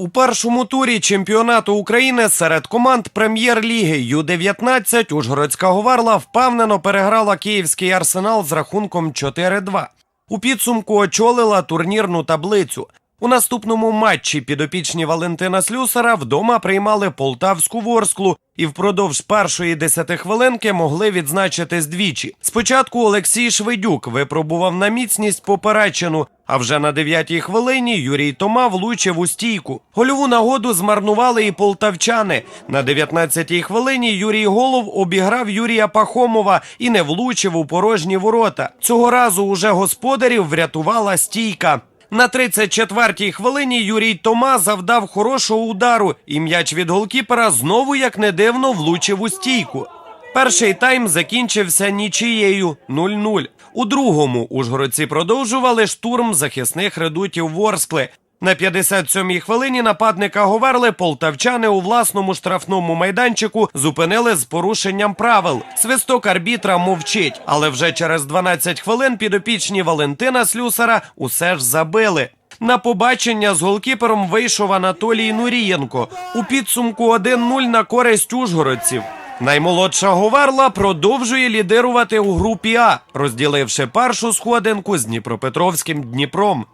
У першому турі чемпіонату України серед команд прем'єр-ліги Ю-19 Ужгородська Говарла впевнено переграла київський арсенал з рахунком 4-2. У підсумку очолила турнірну таблицю. У наступному матчі підопічні Валентина Слюсара вдома приймали полтавську ворсклу і впродовж першої десятихвилинки могли відзначитись двічі. Спочатку Олексій Шведюк випробував на міцність поперечину, а вже на дев'ятій хвилині Юрій Тома влучив у стійку. Гольову нагоду змарнували і полтавчани. На 19-й хвилині Юрій Голов обіграв Юрія Пахомова і не влучив у порожні ворота. Цього разу уже господарів врятувала стійка. На 34-й хвилині Юрій Тома завдав хорошого удару, і м'яч від голкіпера знову, як не дивно, влучив у стійку. Перший тайм закінчився нічією 0-0. У другому ужгородці продовжували штурм захисних редутів Ворскли. На 57-й хвилині нападника Говерли полтавчани у власному штрафному майданчику зупинили з порушенням правил. Свисток арбітра мовчить, але вже через 12 хвилин підопічні Валентина Слюсара усе ж забили. На побачення з голкіпером вийшов Анатолій Нурієнко. У підсумку 1-0 на користь ужгородців. Наймолодша Говерла продовжує лідирувати у групі А, розділивши першу сходинку з Дніпропетровським Дніпром.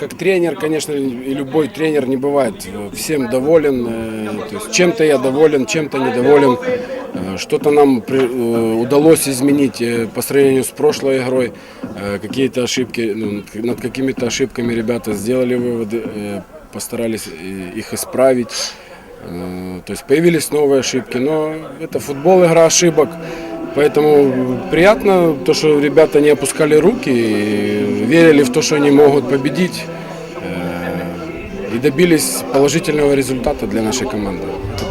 Как тренер, конечно, и любой тренер не бывает э, всем доволен. э, То есть чем-то я доволен, чем-то недоволен. Э, Что-то нам при- э, удалось изменить э, по сравнению с прошлой игрой. Э, Какие-то ошибки, ну, над- над какими-то ошибками ребята сделали выводы, э, постарались э, их исправить. Э, То есть появились новые ошибки, но это футбол, игра ошибок. Поэтому приятно то, что ребята не опускали руки и верили в то, что они могут победить э, и добились положительного результата для нашей команды.